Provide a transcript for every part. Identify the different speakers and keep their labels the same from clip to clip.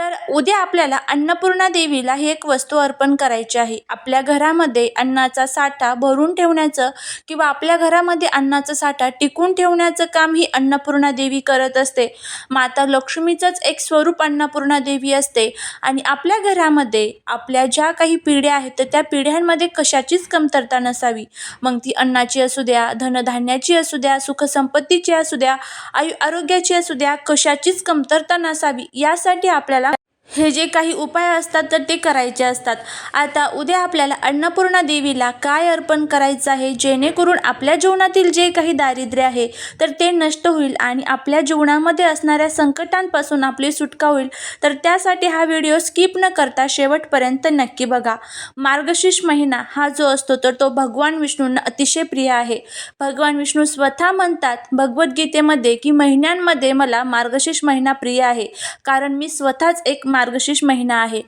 Speaker 1: तर उद्या आपल्याला अन्नपूर्णा देवीला ही एक वस्तू अर्पण करायची आहे. आपल्या घरामध्ये अन्नाचा साठा भरून ठेवण्याचं किंवा आपल्या घरामध्ये अन्नाचा साठा टिकून ठेवण्याचं काम ही अन्नपूर्णा देवी करत असते. माता लक्ष्मीचंच एक स्वरूप अन्नपूर्णा देवी असते आणि आपल्या घरामध्ये आपल्या ज्या काही पिढ्या आहेत तर त्या पिढ्यांमध्ये कशाचीच कमतरता नसावी. मग ती अन्नाची असू द्या धनधान्याची असू द्या सुखसंपत्तीची असू द्या आयु आरोग्याची असू द्या कशाचीच कमतरता नसावी. यासाठी आपल्याला हे जे काही उपाय असतात तर ते करायचे असतात. आता उद्या आपल्याला अन्नपूर्णा देवीला काय अर्पण करायचं आहे? जेणेकरून आपल्या जीवनातील जे काही दारिद्र्य आहे तर ते नष्ट होईल आणि आपल्या जीवनामध्ये असणाऱ्या संकटांपासून आपली सुटका होईल. तर त्यासाठी हा व्हिडिओ स्किप न करता शेवटपर्यंत नक्की बघा. मार्गशीर्ष महिना हा जो असतो तर तो भगवान विष्णूंना अतिशय प्रिय आहे. भगवान विष्णू स्वतः म्हणतात भगवद्गीतेमध्ये की महिन्यांमध्ये मला मार्गशीर्ष महिना प्रिय आहे. कारण मी स्वतःच एक मार्गशीर्ष महिना आहे.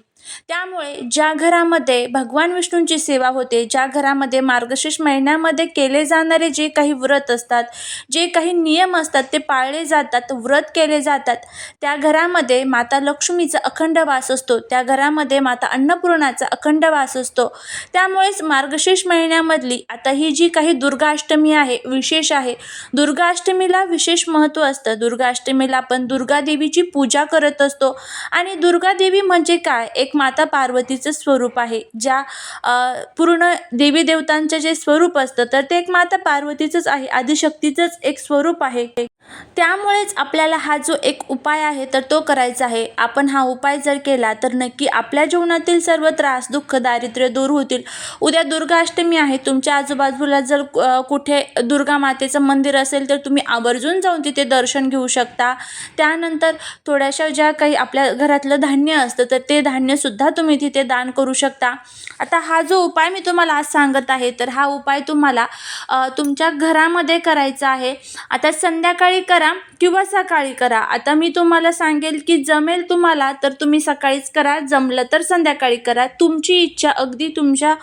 Speaker 1: त्यामुळे ज्या घरामध्ये भगवान विष्णूंची सेवा होते ज्या घरामध्ये मार्गशीर्ष महिन्यामध्ये केले जाणारे जे काही व्रत असतात जे काही नियम असतात ते पाळले जातात व्रत केले जातात त्या घरामध्ये माता लक्ष्मीचा अखंड वास असतो त्या घरामध्ये माता अन्नपूर्णाचा अखंड वास असतो. त्यामुळेच मार्गशीर्ष महिन्यामधली आता ही जी काही दुर्गाष्टमी आहे विशेष आहे दुर्गाष्टमीला विशेष महत्त्व असतं. दुर्गाष्टमीला आपण दुर्गादेवीची पूजा करत असतो. आणि दुर्गादेवी म्हणजे काय? एक एक माता पार्वतीचं स्वरूप आहे ज्या पूर्ण देवी देवतांचं जे स्वरूप असतं तर ते एक माता पार्वतीचंच आहे आदिशक्तीचंच एक स्वरूप आहे. त्यामुळेच आपल्याला हा जो एक उपाय आहे तर तो करायचा आहे. आपण हा उपाय जर केला तर नक्की आपल्या जीवनातील सर्व त्रास दुःख दारिद्र्य दूर होतील. उद्या दुर्गाष्टमी आहे तुमच्या आजूबाजूला जर कुठे दुर्गा मातेचं मंदिर असेल तर तुम्ही आवर्जून जाऊन तिथे दर्शन घेऊ शकता. त्यानंतर थोड्याशा ज्या काही आपल्या घरातलं धान्य असतं तर ते धान्यसुद्धा तुम्ही तिथे दान करू शकता. आता हा जो उपाय मी तुम्हाला आज सांगत आहे तर हा उपाय तुम्हाला तुमच्या घरामध्ये करायचा आहे. आता संध्याकाळी करा किंवा सकाळी करा. आता मी तुम्हाला सांगेल की जमेल तुम्हाला तर तुम्ही सकाळीच करा. जमलं तर संध्याकाळी करा. तुमची इच्छा अगदी तुमच्या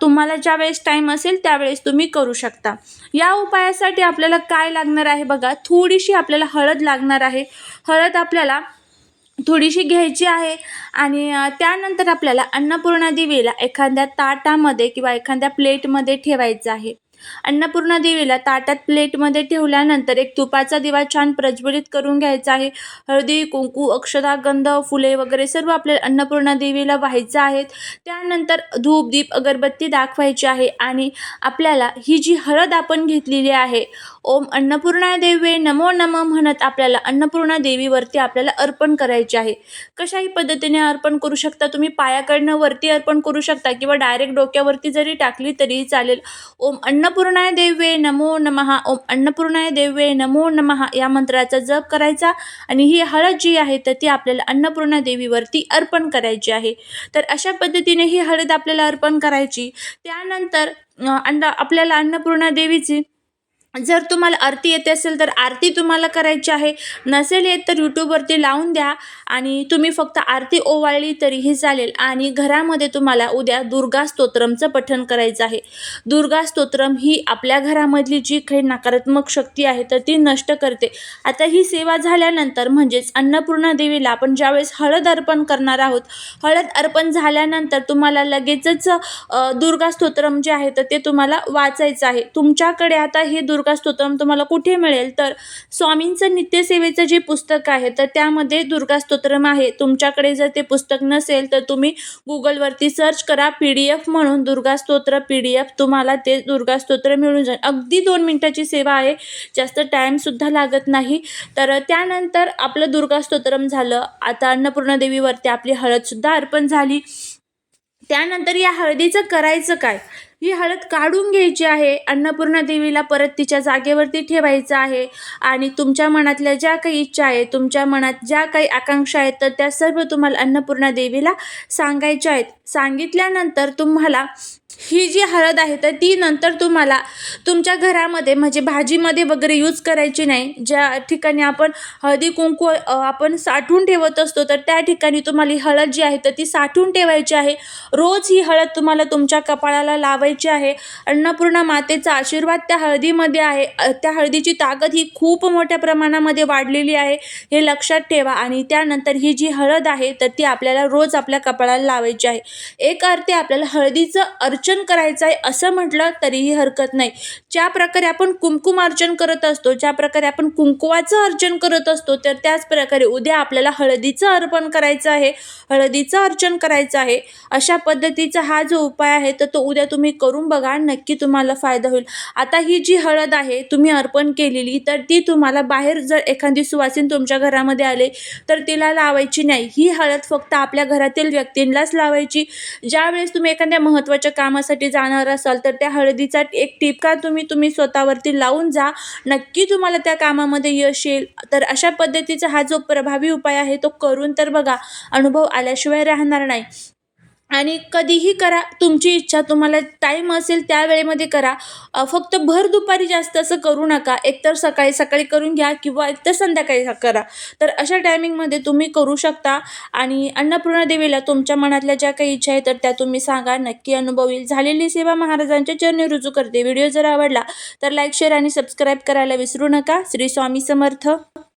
Speaker 1: तुम्हाला ज्या वेळेस टाईम असेल त्यावेळेस तुम्ही करू शकता. या उपायासाठी आपल्याला काय लागणार आहे बघा. थोडीशी आपल्याला हळद लागणार आहे. हळद आपल्याला थोडीशी घ्यायची आहे आणि त्यानंतर आपल्याला अन्नपूर्णा देवीला एखाद्या ताटामध्ये किंवा एखाद्या प्लेटमध्ये ठेवायचं आहे. अन्नपूर्णा देवीला ताटात प्लेटमध्ये ठेवल्यानंतर एक तुपाचा दिवा छान प्रज्वलित करून घ्यायचा आहे. हळदी कुंकू अक्षदा गंध फुले वगैरे सर्व आपल्याला अन्नपूर्णा देवीला व्हायचं आहेत त्यानंतर धूप दीप अगरबत्ती दाखवायची आहे आणि आपल्याला ही जी हळद आपण घेतलेली आहे ओम अन्नपूर्णा देवे नमो नम म्हणत आपल्याला अन्नपूर्णा देवीवरती आपल्याला अर्पण करायचे आहे. कशाही पद्धतीने अर्पण करू शकता तुम्ही पायाकडनं वरती अर्पण करू शकता किंवा डायरेक्ट डोक्यावरती जरी टाकली तरीही चालेल. ओम अन्नपूर्णाय देवे नमो नमः. ओम अन्नपूर्णाय देवे नमो नमः. या मंत्राचा जप करायचा आणि ही हळद जी आहे तर ती आपल्याला अन्नपूर्णा देवीवरती अर्पण करायची आहे. तर अशा पद्धतीने ही हळद आपल्याला अर्पण करायची. त्यानंतर अंड अन्न आपल्याला अन्नपूर्णा देवीची जर तुम्हाला आरती येते असेल तर आरती तुम्हाला करायची आहे. नसेल येत तर यूट्यूबवरती लावून द्या आणि तुम्ही फक्त आरती ओवाळली तरीही चालेल. आणि घरामध्ये तुम्हाला उद्या दुर्गा स्तोत्रमचं पठण करायचं आहे. दुर्गा स्तोत्रम ही आपल्या घरामधली जी काही नकारात्मक शक्ती आहे तर ती नष्ट करते. आता ही सेवा झाल्यानंतर म्हणजेच अन्नपूर्णा देवीला आपण ज्यावेळेस हळद अर्पण करणार आहोत हळद अर्पण झाल्यानंतर तुम्हाला लगेचच दुर्गा स्तोत्रम जे आहे तर ते तुम्हाला वाचायचं आहे. तुमच्याकडे आता हे दुर्गा स्तोत्रम तुम्हाला कुठे मिळेल? तर स्वामींचं नित्यसेवेचं जे पुस्तक आहे तर त्यामध्ये दुर्गा स्तोत्रम आहे. तुमच्याकडे जर ते पुस्तक नसेल तर तुम्ही गुगलवरती सर्च करा पी डी एफ म्हणून दुर्गा स्तोत्र पी डी एफ. तुम्हाला ते दुर्गा स्तोत्र मिळून जाईल. अगदी दोन मिनटाची सेवा आहे. जास्त टाईमसुद्धा लागत नाही. तर त्यानंतर आपलं दुर्गा स्तोत्रम झालं. आता अन्नपूर्णा देवीवरती आपली हळदसुद्धा अर्पण झाली. त्यानंतर या हळदीचं करायचं काय? ही हळद काढून घ्यायची आहे. अन्नपूर्णा देवीला परत तिच्या जागेवरती ठेवायचं आहे. आणि तुमच्या मनातल्या ज्या काही इच्छा आहेत तुमच्या मनात ज्या काही आकांक्षा आहेत तर त्या सर्व तुम्हाला अन्नपूर्णा देवीला सांगायच्या आहेत. सांगितल्यानंतर तुम्हाला ही जी हळद आहे तर ती नंतर तुम्हाला तुमच्या घरामध्ये म्हणजे भाजीमध्ये वगैरे यूज करायची नाही. ज्या ठिकाणी आपण हळदी कुंकू आपण साठवून ठेवत असतो तर त्या ठिकाणी तुम्हाला ही हळद जी आहे तर ती साठवून ठेवायची आहे. रोज ही हळद तुम्हाला तुमच्या कपाळाला लावायची आहे. अन्नपूर्णा मातेचा आशीर्वाद त्या हळदीमध्ये आहे. त्या हळदीची ताकद ही खूप मोठ्या प्रमाणामध्ये वाढलेली आहे. हे लक्षात ठेवा आणि त्यानंतर ही जी हळद आहे तर ती आपल्याला रोज आपल्या कपाळाला लावायची आहे. एक अर्थे आपल्याला हळदीचं अर्चन करायचं आहे असं म्हटलं तरीही हरकत नाही. ज्या प्रकारे आपण कुंकुम अर्चन करत असतो ज्या प्रकारे आपण कुंकुवाचं अर्चन करत असतो तर त्याच प्रकारे उद्या आपल्याला हळदीचं अर्पण करायचं आहे. हळदीचं अर्चन करायचं आहे. अशा पद्धतीचा हा जो उपाय आहे तर तो उद्या तुम्ही करून बघा नक्की तुम्हाला फायदा होईल. आता ही जी हळद आहे तुम्ही अर्पण केलेली तर ती तुम्हाला बाहेर जर एखादी सुवासीन तुमच्या घरामध्ये आले तर तिला लावायची नाही. ही हळद फक्त आपल्या घरातील व्यक्तींनाच लावायची. ज्यावेळेस तुम्ही एखाद्या महत्त्वाच्या कामासाठी जाणार असाल तर त्या हळदीचा एक टिपका तुम्ही तुम्ही स्वतःवरती लावून जा. नक्की तुम्हाला त्या कामामध्ये यश येईल. तर अशा पद्धतीचा हा जो प्रभावी उपाय आहे तो करून तर बघा. अनुभव आल्याशिवाय राहणार नाही. आणि कधीही करा तुमची इच्छा तुम्हाला टाईम असेल त्या वेळेमध्ये करा. फक्त भर दुपारी जास्त असं करू नका. एकतर सकाळी सकाळी करून घ्या किंवा एकतर संध्याकाळी करा. तर अशा टायमिंगमध्ये तुम्ही करू शकता. आणि अन्नपूर्णा देवीला तुमच्या मनातल्या ज्या काही इच्छा आहे तर त्या तुम्ही सांगा. नक्की अनुभव येईल झालेली सेवा महाराजांच्या चरणी रुजू करते. व्हिडिओ जर आवडला तर लाईक शेअर आणि सबस्क्राईब करायला विसरू नका. श्री स्वामी समर्थ.